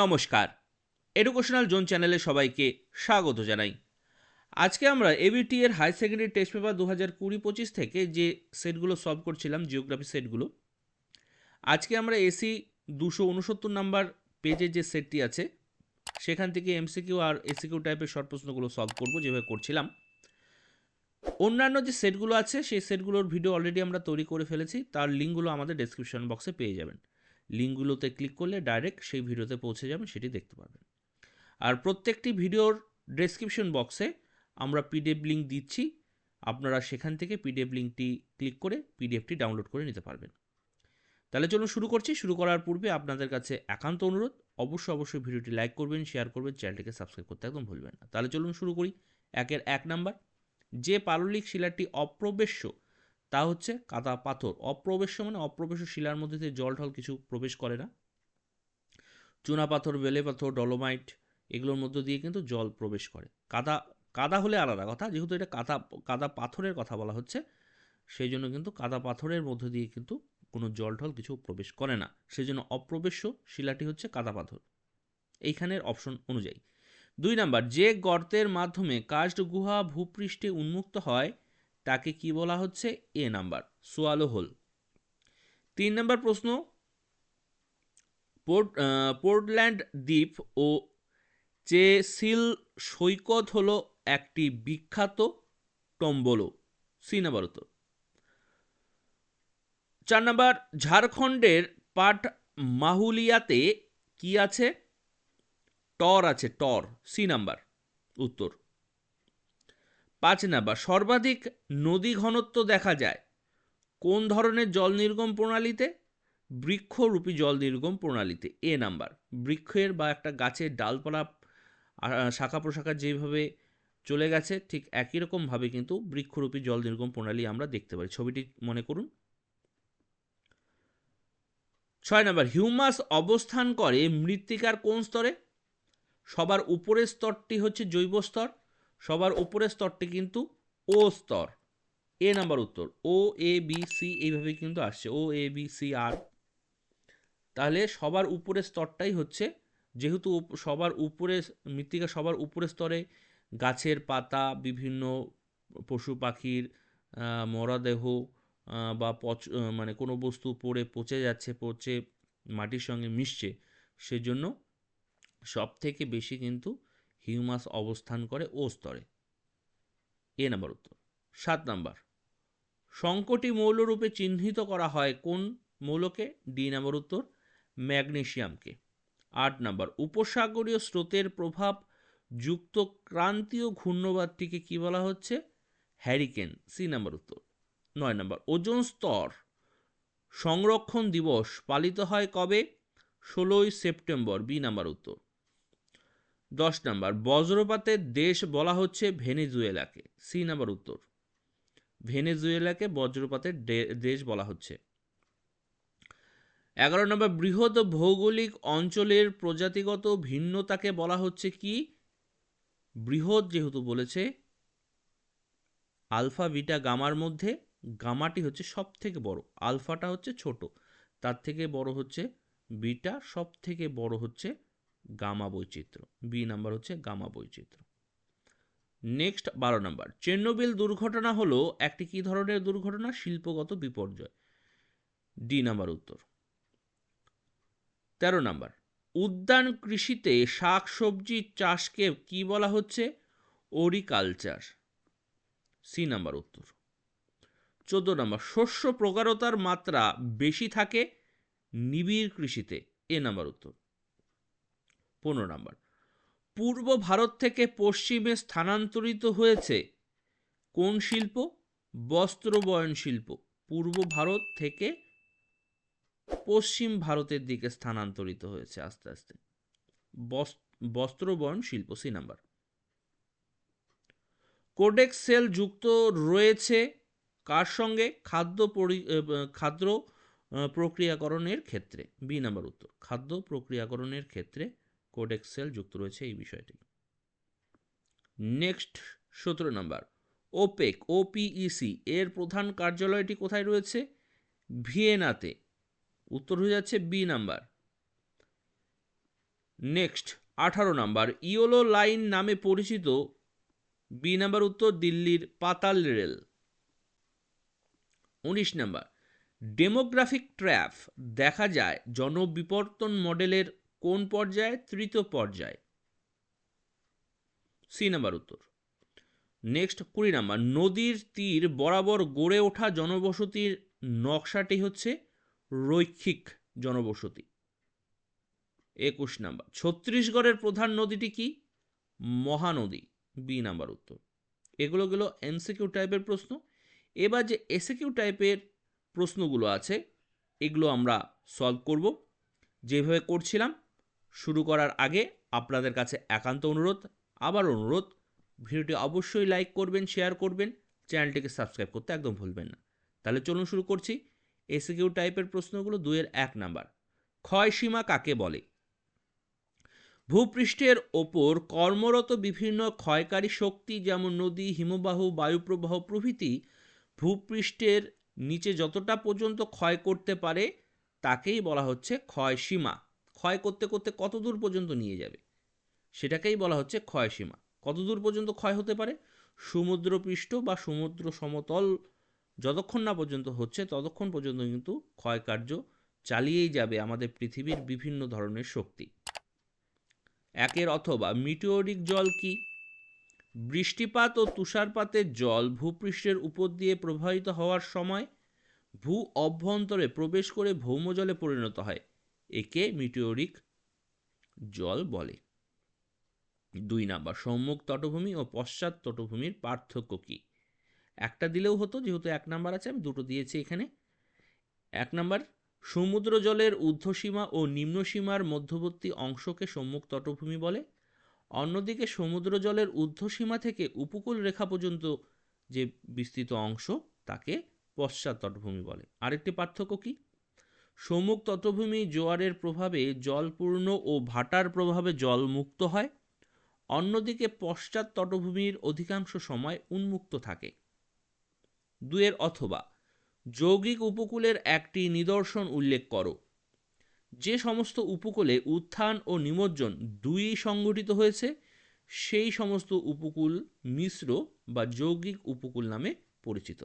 নমস্কার। Educational zone চ্যানেলে সবাইকে স্বাগত জানাই। আজকে আমরা এবিটি এর হাই সেকেন্ডারি টেস্ট পেপার দু হাজার কুড়ি পঁচিশ থেকে যে সেটগুলো সলভ করছিলাম জিওগ্রাফি সেটগুলো, আজকে আমরা এসি দুশো উনসত্তর নাম্বার পেজে যে সেটটি আছে, সেখান থেকে এমসিকিউ আর এসিকিউ টাইপের শর্ট প্রশ্নগুলো সলভ করব যেভাবে করছিলাম। অন্যান্য যে সেটগুলো আছে, সেই সেটগুলোর ভিডিও অলরেডি আমরা তৈরি করে ফেলেছি, তার লিঙ্কগুলো আমাদের ডেসক্রিপশন বক্সে পেয়ে যাবেন। লিঙ্কগুলোতে ক্লিক করলে ডাইরেক্ট সেই ভিডিওতে পৌঁছে যাবেন সেটি দেখতে পারবেন। আর প্রত্যেকটি ভিডিওর ডেসক্রিপশন বক্সে আমরা পিডিএফ লিঙ্ক দিচ্ছি, আপনারা সেখান থেকে পিডিএফ লিঙ্কটি ক্লিক করে পিডিএফটি ডাউনলোড করে নিতে পারবেন। তাহলে চলুন শুরু করছি। শুরু করার পূর্বে আপনাদের কাছে একান্ত অনুরোধ, অবশ্যই অবশ্যই ভিডিওটি লাইক করবেন, শেয়ার করবেন, চ্যানেলটিকে সাবস্ক্রাইব করতে একদম ভুলবেন না। তাহলে চলুন শুরু করি। একের এক নাম্বার, যে পাললিক শিলাটি অপ্রবেশ্য তা হচ্ছে কাদা পাথর। অপ্রবেশ্য মানে অপ্রবেশ্য শিলার মধ্যে দিয়ে জল ঢল কিছু প্রবেশ করে না। চুনা পাথর, বেলে পাথর, ডলোমাইট এগুলোর মধ্য দিয়ে কিন্তু জল প্রবেশ করে। কাদা কাদা হলে আলাদা কথা, যেহেতু এটা কাদা কাদা পাথরের কথা বলা হচ্ছে, সেই জন্য কিন্তু কাদা পাথরের মধ্য দিয়ে কিন্তু কোনো জল ঢল কিছু প্রবেশ করে না। সেই জন্য অপ্রবেশ্য শিলাটি হচ্ছে কাদা পাথর। এইখানের অপশন অনুযায়ী। দুই নাম্বার, যে গর্তের মাধ্যমে কাস্ট গুহা ভূপৃষ্ঠে উন্মুক্ত হয় তাকে কি বলা হচ্ছে? A number. Swallow hole. তিন নাম্বার প্রশ্ন। পোর্ট পোর্টল্যান্ড দ্বীপ ও যে সিল সৈকত হলো একটি বিখ্যাত টম্বলো। সি নাম্বার উত্তর। চার নাম্বার, ঝাড়খণ্ডের পাট মাহুলিয়াতে কি আছে? টর আছে, টর। সি নাম্বার উত্তর। পাঁচ নাম্বার সর্বাধিক নদী ঘনত্ব দেখা যায়, কোন ধরনের জল নির্গম প্রণালীতে? বৃক্ষরূপী জল নির্গম প্রণালীতে, এ নাম্বার। বৃক্ষের বা একটা গাছের ডালপালা শাখা প্রশাখা যেভাবে চলে গেছে, ঠিক একই রকমভাবে কিন্তু বৃক্ষরূপী জল নির্গম প্রণালী আমরা দেখতে পারি। ছবিটি মনে করুন। ছয় নাম্বার, হিউমাস অবস্থান করে মৃত্তিকার কোন স্তরে? সবার উপরের স্তরটি হচ্ছে জৈব স্তর সবার উপরের স্তরটি কিন্তু ও স্তর। এ নাম্বার উত্তর। ও এ বি সি এইভাবে কিন্তু আসছে। ও এ বি সি আর তাহলে সবার উপরের স্তরটাই হচ্ছে যেহেতু সবার উপরে মৃত্তিকা সবার উপরের স্তরে গাছের পাতা, বিভিন্ন পশু পাখির মরাদেহ বা পচ মানে কোনো বস্তু পড়ে, পচে যাচ্ছে, পচে মাটির সঙ্গে মিশছে, সেজন্য সব থেকে বেশি কিন্তু হিউমাস অবস্থান করে ও স্তরে। এ নাম্বার উত্তর। সাত নাম্বার। সংকটি মৌলরূপে চিহ্নিত করা হয় কোন মৌলকে? ডি নাম্বার উত্তর, ম্যাগনেশিয়ামকে। আট নাম্বার। উপসাগরীয় স্রোতের প্রভাব যুক্ত ক্রান্তীয় ঘূর্ণবাদটিকে কি বলা হচ্ছে? হ্যারিকেন। সি নাম্বার উত্তর। নয় নাম্বার। ওজোন স্তর সংরক্ষণ দিবস পালিত হয় কবে? ষোলোই সেপ্টেম্বর। বি নাম্বার উত্তর। দশ নাম্বার বজ্রপাতের দেশ বলা হচ্ছে ভেনেজুয়েলাকে। সি নাম্বার উত্তর। ভেনেজুয়েলাকে বজ্রপাতের দেশ বলা হচ্ছে। এগারো নম্বর, বৃহৎ ভৌগোলিক অঞ্চলের প্রজাতিগত ভিন্নতাকে বলা হচ্ছে কি? বৃহৎ যেহেতু বলেছে, আলফা, বিটা, গামার মধ্যে, গামাটি হচ্ছে সব থেকে বড়, আলফাটা হচ্ছে ছোট, তার থেকে বড় হচ্ছে বিটা সব থেকে বড় হচ্ছে গামা বৈচিত্র্য। বি নাম্বার হচ্ছে গামা বৈচিত্র্য। নেক্সট বারো নাম্বার চেন্নোবিল দুর্ঘটনা হলো একটি কী ধরনের দুর্ঘটনা? শিল্পগত বিপর্যয়। ডি নাম্বার উত্তর। তেরো নাম্বার উদ্যান কৃষিতে শাক, সবজি, চাষকে কি বলা হচ্ছে? ওরিকালচার সি নাম্বার উত্তর। চোদ্দ নম্বর শস্য প্রগাঢ়তার মাত্রা বেশি থাকে নিবিড় কৃষিতে। এ নাম্বার উত্তর। পনেরো নম্বর। পূর্ব ভারত থেকে পশ্চিমে স্থানান্তরিত হয়েছে কোন শিল্প? বস্ত্রবয়ন শিল্প। পূর্ব ভারত থেকে পশ্চিম ভারতের দিকে স্থানান্তরিত হয়েছে আস্তে আস্তে। বস- বস্ত্রবয়ন শিল্প, সি নাম্বার। কোডেক্স সেল যুক্ত রয়েছে কার সঙ্গে? খাদ্য খাদ্য প্রক্রিয়াকরণের ক্ষেত্রে। বি নাম্বার উত্তর। খাদ্য প্রক্রিয়াকরণের ক্ষেত্রে কোডেক্স সেল যুক্ত রয়েছে এই বিষয়টি। নেক্সট, সতেরো নাম্বার। ওপেক, ওপিইসি, এর প্রধান কার্যালয়টি কোথায় রয়েছে? ভিয়েনাতে। উত্তর হয়ে যাচ্ছে বি নাম্বার। নেক্সট, আঠারো নাম্বার। ইয়োলো লাইন নামে পরিচিত। বি নাম্বার উত্তর, দিল্লির পাতাল রেল। উনিশ নাম্বার। Demographic trap. দেখা যায়, জনবিবর্তন মডেলের কোন পর্যায়ে? তৃতীয় পর্যায়ে। সি নাম্বার উত্তর। নেক্সট কুড়ি নাম্বার। নদীর তীর বরাবর গড়ে ওঠা জনবসতির নকশাটি হচ্ছে রৈখিক জনবসতি। একুশ নাম্বার। ছত্তিশগড়ের প্রধান নদীটি কি? মহানদী। বি নাম্বার উত্তর। এগুলো গেল এমসিকিউ টাইপের প্রশ্ন। এবার যে এসিকিউ টাইপের প্রশ্নগুলো আছে, এগুলো আমরা সলভ করব। যেভাবে করছিলাম শুরু করার আগে আপনাদের কাছে একান্ত অনুরোধ, আবার অনুরোধ, ভিডিওটি অবশ্যই লাইক করবেন, শেয়ার করবেন, চ্যানেলটিকে সাবস্ক্রাইব করতে একদম ভুলবেন না। তাহলে চলুন শুরু করছি এসিকিউ টাইপের প্রশ্নগুলো দুইয়ের এক নাম্বার। ক্ষয়সীমা কাকে বলে? ভূপৃষ্ঠের ওপর কর্মরত বিভিন্ন ক্ষয়কারী শক্তি যেমন নদী, হিমবাহ, বায়ুপ্রবাহ প্রভৃতি ভূপৃষ্ঠের নিচে যতটা পর্যন্ত ক্ষয় করতে পারে, তাকেই বলা হচ্ছে ক্ষয়সীমা ক্ষয় করতে করতে কত দূর পর্যন্ত নিয়ে যাবে? সেটাকেই বলা হচ্ছে ক্ষয়সীমা কত দূর পর্যন্ত ক্ষয় হতে পারে? সমুদ্রপৃষ্ঠ বা সমুদ্র সমতল যতক্ষণ না পর্যন্ত হচ্ছে, ততক্ষণ পর্যন্ত কিন্তু ক্ষয়কার্য চালিয়েই যাবে আমাদের পৃথিবীর বিভিন্ন ধরনের শক্তি। একের অথবা মিটিওরিক জল কি? বৃষ্টিপাত ও তুষারপাতের জল ভূপৃষ্ঠের উপর দিয়ে প্রবাহিত হওয়ার সময় ভূ অভ্যন্তরে প্রবেশ করে ভৌমজলে পরিণত হয়। একে মিটিওরিক জল বলে। দুই নাম্বার, সম্মুখ তটভূমি ও পশ্চাৎ তটভূমির পার্থক্য কি? একটা দিলেও হতো, যেহেতু এক নাম্বার আছে, আমি দুটো দিয়েছি এখানে। এক নাম্বার, সমুদ্র জলের ঊর্ধ্বসীমা ও নিম্নসীমার মধ্যবর্তী অংশকে সম্মুখ তটভূমি বলে। অন্যদিকে, সমুদ্র জলের ঊর্ধ্বসীমা থেকে উপকূল রেখা পর্যন্ত যে বিস্তৃত অংশ, তাকে পশ্চাৎ তটভূমি বলে। আরেকটি পার্থক্য কি? সম্মুখ তটভূমি জোয়ারের প্রভাবে জলপূর্ণ ও ভাটার প্রভাবে জল মুক্ত হয়, অন্যদিকে পশ্চাৎ তটভূমির অধিকাংশ সময় উন্মুক্ত থাকে। দুয়ের অথবা, যৌগিক উপকূলের একটি নিদর্শন উল্লেখ করো। যে সমস্ত উপকূলে উত্থান ও নিমজ্জন দুই সংগঠিত হয়েছে, সেই সমস্ত উপকূল মিশ্র বা যৌগিক উপকূল নামে পরিচিত।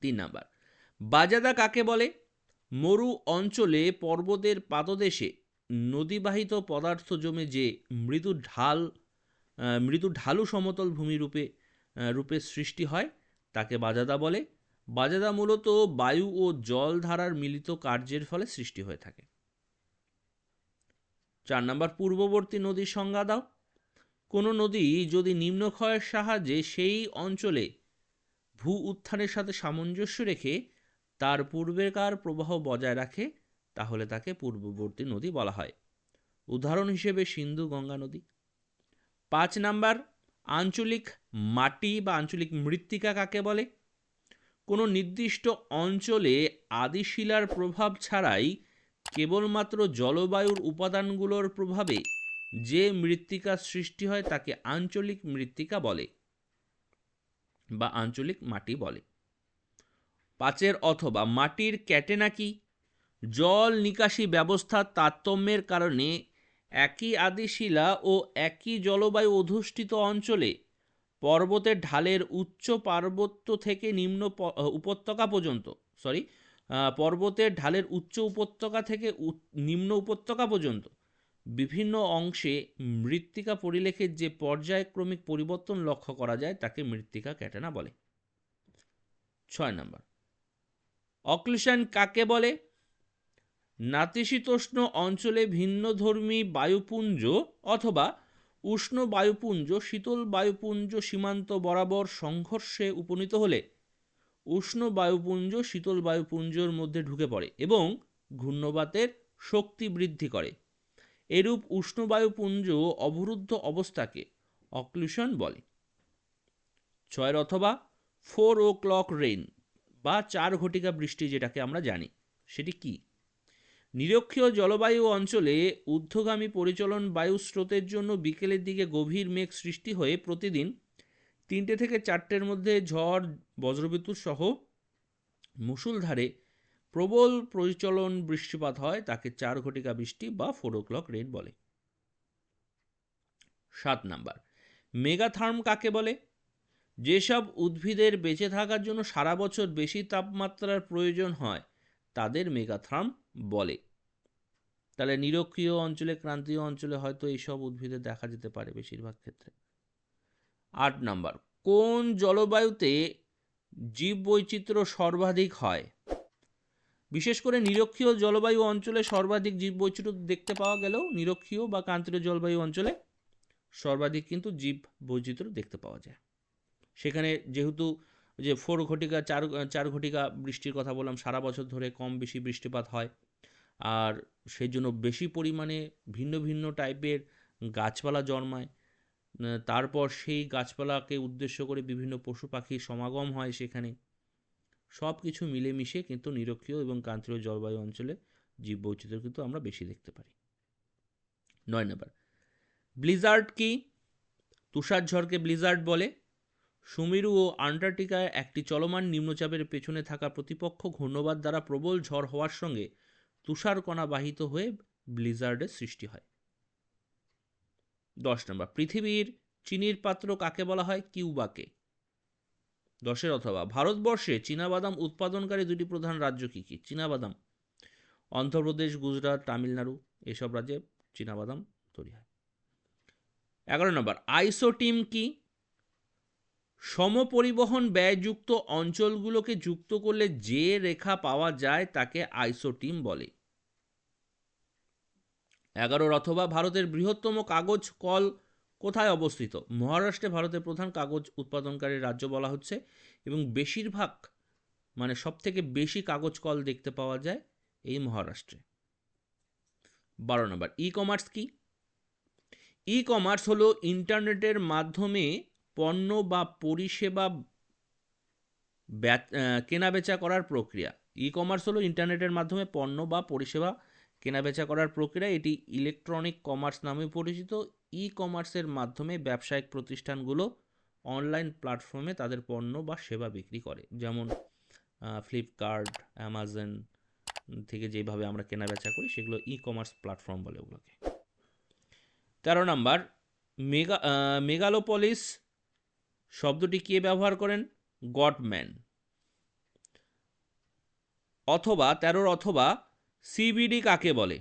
তিন নাম্বার, বাজাদা কাকে বলে? মরু অঞ্চলে পর্বতের পাদদেশে নদীবাহিত পদার্থ জমে যে মৃদু ঢাল মৃদু ঢালু সমতল ভূমি রূপে রূপে সৃষ্টি হয়, তাকে বাজাদা বলে। বাজাদা মূলত বায়ু ও জল ধারার মিলিত কার্যের ফলে সৃষ্টি হয়ে থাকে। চার নম্বর, পূর্ববর্তী নদীর সংজ্ঞা দাও। কোনো নদী যদি নিম্নক্ষয়ের সাহায্যে সেই অঞ্চলে ভূ উত্থানের সাথে সামঞ্জস্য রেখে তার পূর্বেকার প্রবাহ বজায় রাখে, তাহলে তাকে পূর্ববর্তী নদী বলা হয়। উদাহরণ হিসেবে সিন্ধু গঙ্গা নদী। পাঁচ নাম্বার, আঞ্চলিক মাটি বা আঞ্চলিক মৃত্তিকা কাকে বলে? কোনো নির্দিষ্ট অঞ্চলে আদিশিলার প্রভাব ছাড়াই কেবলমাত্র জলবায়ুর উপাদানগুলোর প্রভাবে যে মৃত্তিকা সৃষ্টি হয় তাকে আঞ্চলিক মৃত্তিকা বলে বা আঞ্চলিক মাটি বলে। পাঁচের অথবা মাটির ক্যাটেনা কি জল নিকাশি ব্যবস্থার তারতম্যের কারণে একই আদিশিলা ও একই জলবায়ু অধিষ্ঠিত অঞ্চলে পর্বতের ঢালের উচ্চ পার্বত্য থেকে নিম্ন উপত্যকা পর্যন্ত সরি পর্বতের ঢালের উচ্চ উপত্যকা থেকে নিম্ন উপত্যকা পর্যন্ত বিভিন্ন অংশে মৃত্তিকা পরিলেখের যে পর্যায়ক্রমিক পরিবর্তন লক্ষ্য করা যায় তাকে মৃত্তিকা ক্যাটেনা বলে। ছয় নম্বর। অক্লিশন কাকে বলে? নাতিশীতোষ্ণ অঞ্চলে ভিন্নধর্মী বায়ুপুঞ্জ অথবা উষ্ণ বায়ুপুঞ্জ, শীতল বায়ুপুঞ্জ সীমান্ত বরাবর সংঘর্ষে উপনীত হলে উষ্ণ বায়ুপুঞ্জ শীতল বায়ুপুঞ্জর মধ্যে ঢুকে পড়ে এবং ঘূর্ণবাতের শক্তি বৃদ্ধি করে। এরূপ উষ্ণ বায়ুপুঞ্জ অবরুদ্ধ অবস্থাকে অক্লুশন বলে। ছয়ের অথবা ফোর ও ক্লক রেইন বা চার ঘটিকা বৃষ্টি যেটাকে আমরা জানি, সেটি কি? নিরক্ষীয় জলবায়ু অঞ্চলে ঊর্ধ্বগামী পরিচলন বায়ু স্রোতের জন্য বিকেলের দিকে গভীর মেঘ সৃষ্টি হয়ে প্রতিদিন তিনটে থেকে চারটের মধ্যে ঝড়, বজ্রবিদ্যুৎ সহ মুষলধারে প্রবল প্রচলন বৃষ্টিপাত হয়, তাকে চার ঘটিকা বৃষ্টি বা ফোর ক্লক রেন বলে। সাত নাম্বার, মেগাথার্ম কাকে বলে? যেসব উদ্ভিদের বেঁচে থাকার জন্য সারা বছর বেশি তাপমাত্রার প্রয়োজন হয়, তাদের মেগাথ্রাম বলে। তাহলে নিরক্ষীয় অঞ্চলে, ক্রান্তীয় অঞ্চলে হয়তো এইসব উদ্ভিদে দেখা যেতে পারে বেশিরভাগ ক্ষেত্রে। আট নাম্বার, কোন জলবায়ুতে জীববৈচিত্র্য সর্বাধিক হয়? বিশেষ করে নিরক্ষীয় জলবায়ু অঞ্চলে সর্বাধিক জীববৈচিত্র্য দেখতে পাওয়া গেলেও নিরক্ষীয় বা ক্রান্তীয় জলবায়ু অঞ্চলে সর্বাধিক কিন্তু জীব বৈচিত্র্য দেখতে পাওয়া যায়। সেখানে যেহেতু যে ফোর ঘটিকা, চার চার ঘটিকা বৃষ্টির কথা বললাম, সারা বছর ধরে কম বেশি বৃষ্টিপাত হয়। আর সেই জন্য বেশি পরিমাণে ভিন্ন ভিন্ন টাইপের গাছপালা জন্মায়। তারপর সেই গাছপালাকে উদ্দেশ্য করে বিভিন্ন পশু পাখির সমাগম হয় সেখানে। সব কিছু মিলেমিশে কিন্তু নিরক্ষীয় এবং ক্রান্তীয় জলবায়ু অঞ্চলে জীববৈচিত্র্য কিন্তু আমরা বেশি দেখতে পারি। নয় নম্বর, ব্লিজার্ড কি? তুষার ঝড়কে ব্লিজার্ড বলে। সুমেরু ও আন্টার্কটিকায় একটি চলমান নিম্নচাপের পেছনে থাকা প্রতিপক্ষ ঘূর্ণবাদ দ্বারা প্রবল ঝড় হওয়ার সঙ্গে তুষারকণা বাহিত হয়ে ব্লিজার্ডের সৃষ্টি হয়। দশ নম্বর, পৃথিবীর চিনির পাত্র কাকে বলা হয়? কিউবাকে। দশের অথবা, ভারতবর্ষে চীনাবাদাম উৎপাদনকারী দুটি প্রধান রাজ্য কী কী? চীনাবাদাম। অন্ধ্রপ্রদেশ, গুজরাট, তামিলনাড়ু, এসব রাজ্যে চীনাবাদাম তৈরি হয়। এগারো নম্বর, আইসোটিম কি? সমপরিবহন ব্যয়যুক্ত অঞ্চলগুলোকে যুক্ত করলে যে রেখা পাওয়া যায় তাকে আইসোটিম বলে। এগারোর অথবা ভারতের বৃহত্তম কাগজ কল কোথায় অবস্থিত? মহারাষ্ট্রে ভারতের প্রধান কাগজ উৎপাদনকারী রাজ্য বলা হচ্ছে এবং বেশিরভাগ মানে সব থেকে বেশি কাগজ কল দেখতে পাওয়া যায় এই মহারাষ্ট্রে। বারো নম্বর ই কমার্স কি? ই কমার্স হলো ইন্টারনেটের মাধ্যমে পণ্য বা পরিষেবা কেনাবেচা করার প্রক্রিয়া। ই কমার্স হলো ইন্টারনেটের মাধ্যমে পণ্য বা পরিষেবা কেনাবেচা করার প্রক্রিয়া। এটি ইলেকট্রনিক কমার্স নামে পরিচিত। ই কমার্সের মাধ্যমে ব্যবসায়িক প্রতিষ্ঠানগুলো অনলাইন প্ল্যাটফর্মে তাদের পণ্য বা সেবা বিক্রি করে। যেমন ফ্লিপকার্ট অ্যামাজন থেকে যেভাবে আমরা কেনাবেচা করি, সেগুলো ই কমার্স প্ল্যাটফর্ম বলে ওগুলোকে। তেরো নাম্বার, মেগা মেগালোপলিস শব্দটি কে ব্যবহার করেন? গডম্যান অথবা, তেরোর অথবা, সিবিডি কাকে বলে?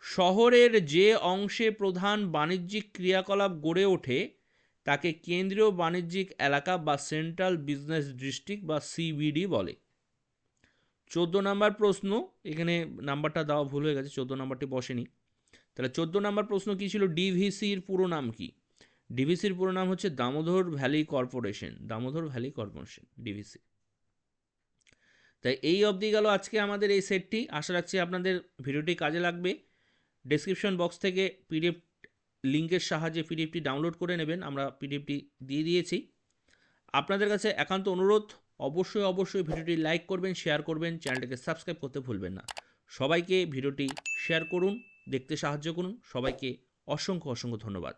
শহরের যে অংশে প্রধান বাণিজ্যিক ক্রিয়াকলাপ গড়ে ওঠে, তাকে কেন্দ্রীয় বাণিজ্যিক এলাকা বা সেন্ট্রাল বিজনেস ডিস্ট্রিক্ট বা সিবিডি বলে। চোদ্দ নাম্বার প্রশ্ন, এখানে নাম্বারটা দেওয়া ভুল হয়ে গেছে, চোদ্দ নাম্বারটি বসেনি। তাহলে চোদ্দ নাম্বার প্রশ্ন কী ছিল? ডিভিসির পুরো নাম কি? ডিভিসির পুরো নাম হচ্ছে Damodar Valley Corporation, Damodar Valley Corporation, DVC. তাই এই অবধি গেল আজকে আমাদের এই সেটটি। আশা রাখছি আপনাদের ভিডিওটি কাজে লাগবে। ডেসক্রিপশন বক্স থেকে পিডিএফ লিঙ্কের সাহায্যে পিডিএফটি ডাউনলোড করে নেবেন, আমরা পিডিএফটি দিয়ে দিয়েছি। আপনাদের কাছে একান্ত অনুরোধ, অবশ্যই অবশ্যই ভিডিওটি লাইক করবেন, শেয়ার করবেন, চ্যানেলটিকে সাবস্ক্রাইব করতে ভুলবেন না। সবাইকে ভিডিওটি শেয়ার করুন, দেখতে সাহায্য করুন, সবাইকে অসংখ্য অসংখ্য ধন্যবাদ।